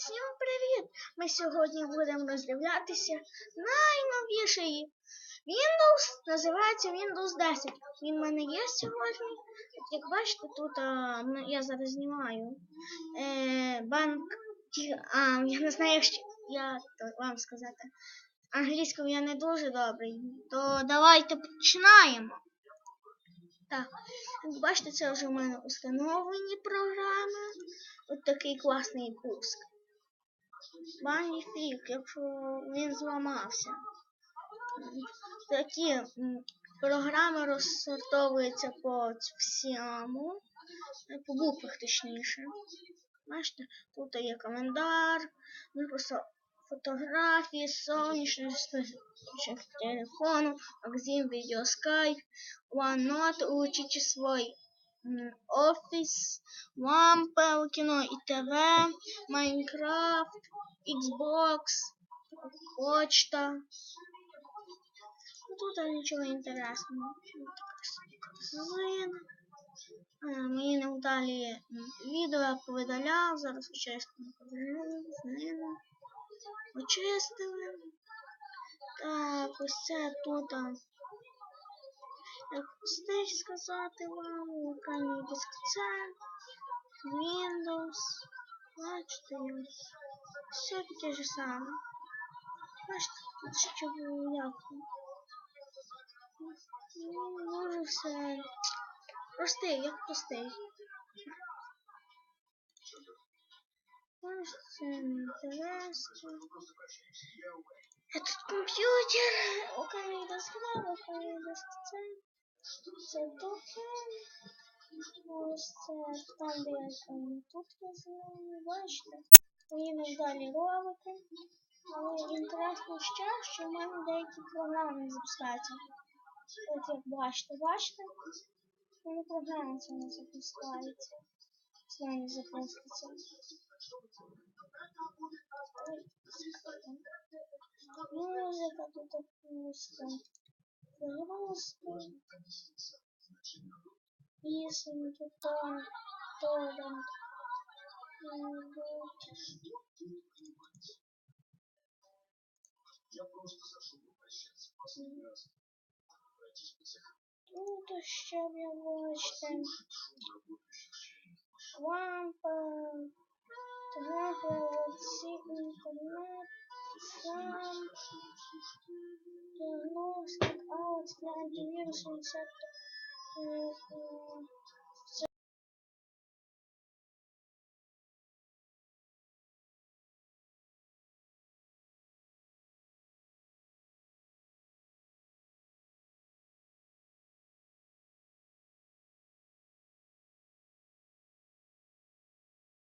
Всім привіт! Ми сьогодні будемо роздивлятися найновіший Windows, називається Windows 10. Він в мене є сьогодні. Як бачите, тут а, ну, я зараз знімаю е, банк. А, я не знаю, як то вам сказати. Англійською я не дуже добрий. То давайте починаємо. Так, як бачите, це вже в мене установлені програми. От такий класний пуск. Magnifique, якщо він зламався. Такі програми розсортовуються по всьому, е, по буквах точніше. Бачите, тут є календар, ну просто фотографії, сонячний телефону, магазин, відео, скайп, OneNote, учите свой м, офіс, лампа, кіно і ТВ, Майнкрафт, Xbox, почта. Ну, Тут нічого інтересного. Зин. Мені не вдалі відео я повидаляв, зараз чесно знину. Очистили. Так, ось це тут. Здесь сказати вам, локальний диск це, Windows, бачите, все таке ж саме. Бачите, ще було як. Ну, може все. Простий, як простий. Ось це інтересно. Этот локальний диск, да, локальний диск це. Це тут. Ось це там, де я тут візьму, бачите. Мені не вдалі ролики. Але інтересно ще, що в мене деякі програми запускаються. От як бачите, бачите? В мене програма ця не запускається. Це не запуститься. Музика тут просто. Просто. Пісні тут там. Торрент. Я просто зашел попрощаться. Последний раз. Обратись в цех. Тут ще я бачите. Слушать шум no, it's like, oh, it's an engineer, so